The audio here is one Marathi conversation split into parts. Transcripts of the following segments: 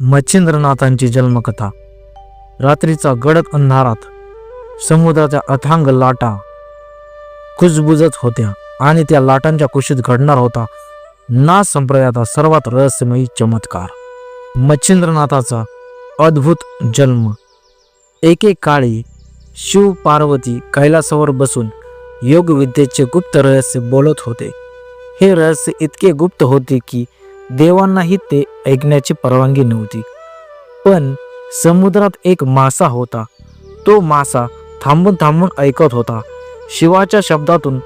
मच्छिंद्रनाथांची जन्मकथा. रात्रीचा गडद अंधारात समुद्राच्या अथांग लाटा कुजबुजत होत्या आणि त्या लाटांच्या कुशीत घडणार होता ना संप्रदायाचा सर्वात रहस्यमयी चमत्कार. मच्छिंद्रनाथाचा अद्भुत जन्म. एके काळी शिव पार्वती कैलासावर बसून योगविद्येचे गुप्त रहस्य बोलत होते. हे रहस्य इतके गुप्त होते की देवांनाही ते ऐकण्याची परवानगी नव्हती. पण समुद्रात एक मासा होता. तो मासा थांबून थांबून ऐकत होता. शिवाच्या शब्दातून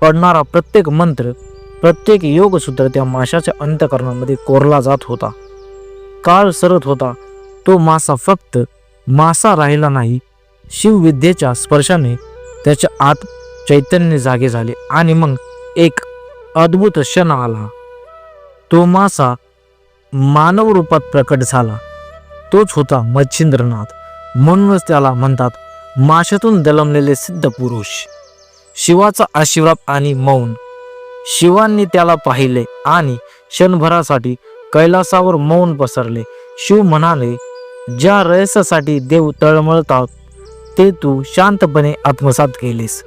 पडणारा प्रत्येक मंत्र प्रत्येक योगसूत्र त्या माशाच्या अंतकरणामध्ये कोरला जात होता. काळ सरत होता. तो मासा फक्त मासा राहिला नाही शिवविद्येच्या स्पर्शाने त्याच्या आत चैतन्य जागे झाले आणि मग एक अद्भुत क्षण आला. तो मासा मानव रूपात प्रकट झाला. तोच होता मच्छिंद्रनाथ. म्हणूनच त्याला म्हणतात माशातून दलमलेले सिद्ध पुरुष. शिवाचा आशीर्वाद आणि मौन. शिवांनी त्याला पाहिले आणि क्षणभरासाठी कैलासावर मौन पसरले. शिव म्हणाले ज्या रहस्यासाठी देव तळमळतात ते तू शांतपणे आत्मसात केलेस.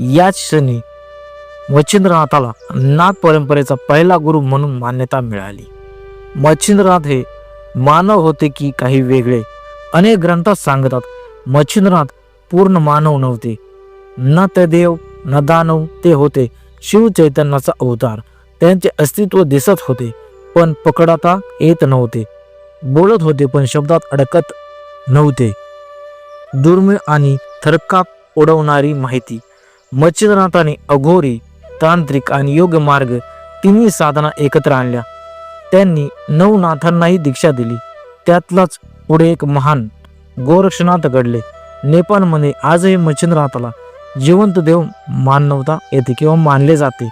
याच क्षणी मच्छिंद्रनाथाला नाथ परंपरेचा पहिला गुरु म्हणून मान्यता मिळाली. मच्छिंद्रनाथ हे मानव होते की काही वेगळे. अनेक ग्रंथात सांगतात मच्छिंद्रनाथ पूर्ण मानव नव्हते. न ते देव न दानव ते होते शिव चैतन्याचा अवतार. त्यांचे अस्तित्व दिसत होते पण पकडता येत नव्हते. बोलत होते पण शब्दात अडकत नव्हते. दुर्मिळ आणि थरकाप उडवणारी माहिती. मच्छिंद्रनाथाने अघोरी तांत्रिक आणि योग मार्ग तिन्ही साधना एकत्र आणल्या. त्यांनी नवनाथांनाही दीक्षा दिली. त्यातलाच पुढे एक महान गोरक्षनाथ घडले. नेपाळमध्ये आजही मच्छिंद्रनाथाला जिवंत देव मानवता येते किंवा मानले जाते.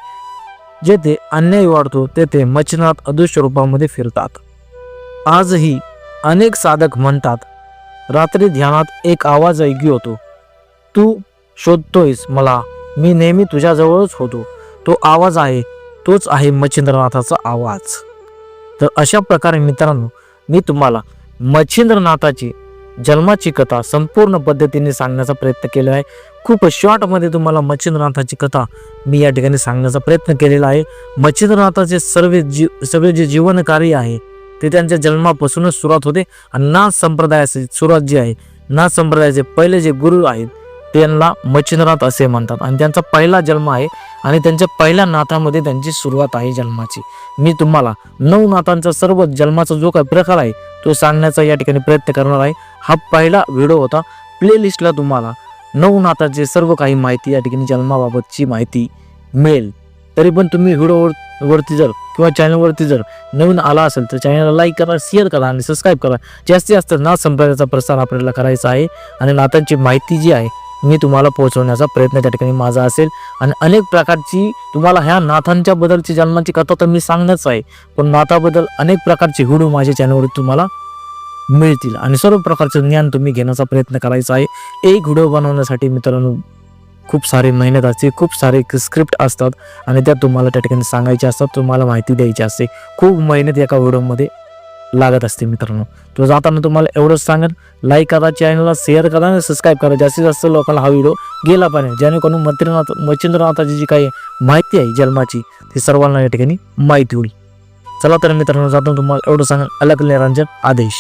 जेथे अन्याय वाढतो तेथे मच्छिंद्रनाथ अदृश्य रूपामध्ये फिरतात. आजही अनेक साधक म्हणतात रात्री ध्यानात एक आवाज ऐकू होतो तू शोधतोयस मला. मी नेहमी तुझ्याजवळच होतो. तो आवाज आहे तोच आहे मच्छिंद्रनाथाचा आवाज. तर अशा प्रकारे मित्रांनो मी तुम्हाला मच्छिंद्रनाथाची जन्माची कथा संपूर्ण पद्धतीने सांगण्याचा प्रयत्न केला आहे. खूप शॉर्टमध्ये तुम्हाला मच्छिंद्रनाथाची कथा मी या ठिकाणी सांगण्याचा प्रयत्न केलेला आहे. मच्छिंद्रनाथाचे सर्व जीव सर्व जे जीवन कार्य आहे ते त्यांच्या जन्मापासूनच सुरुवात होते आणि नाथ संप्रदायाची सुरुवात जी आहे नाथ संप्रदायाचे पहिले जे गुरु आहेत त्यांना मच्छिंद्रनाथ असे म्हणतात. आणि त्यांचा पहिला जन्म आहे आणि त्यांच्या पहिल्या नाथामध्ये त्यांची सुरुवात आहे जन्माची. मी तुम्हाला नऊ नाथांचा सर्व जन्माचा जो काही प्रकार आहे तो सांगण्याचा या ठिकाणी प्रयत्न करणार आहे. हा पहिला व्हिडिओ होता. प्लेलिस्टला तुम्हाला नऊ नाथाचे सर्व काही माहिती या ठिकाणी जन्माबाबतची माहिती मिळेल. तरी पण तुम्ही व्हिडिओवर वरती जर किंवा चॅनलवरती जर नवीन आला असेल तर चॅनलला लाईक करा शेअर करा आणि सबस्क्राईब करा. जास्तीत जास्त नाथ संप्रदायाचा प्रसार आपल्याला करायचा आहे. आणि नाथांची माहिती जी आहे मी तुम्हाला पोहोचवण्याचा प्रयत्न त्या ठिकाणी माझा असेल. आणि अनेक प्रकारची तुम्हाला ह्या नाथांच्या बद्दलची जन्माची कथा तर मी सांगणंच आहे. पण नाथाबद्दल अनेक प्रकारचे व्हिडिओ माझ्या चॅनलवर तुम्हाला मिळतील. आणि सर्व प्रकारचं ज्ञान तुम्ही घेण्याचा प्रयत्न करायचा आहे. एक व्हिडिओ बनवण्यासाठी मित्रांनो खूप सारी मेहनत असते खूप सारे स्क्रिप्ट असतात. आणि त्या तुम्हाला त्या ठिकाणी सांगायच्या असतात तुम्हाला माहिती द्यायची असते. खूप मेहनत एका व्हिडिओमध्ये लागत असते मित्रांनो. तो जाताना तुम्हाला एवढंच सांगेन लाईक करा चॅनलला शेअर करा आणि सबस्क्राईब करा. जास्तीत जास्त लोकांना हा व्हिडिओ गेला पाहिजे. जेणेकरून मच्छिंद्रनाथ मच्छिंद्रनाथाची जी काही माहिती आहे जन्माची ती सर्वांना या ठिकाणी माहिती होईल. चला तर मित्रांनो जाताना तुम्हाला एवढं सांगेन. अलग निरंजन आदेश.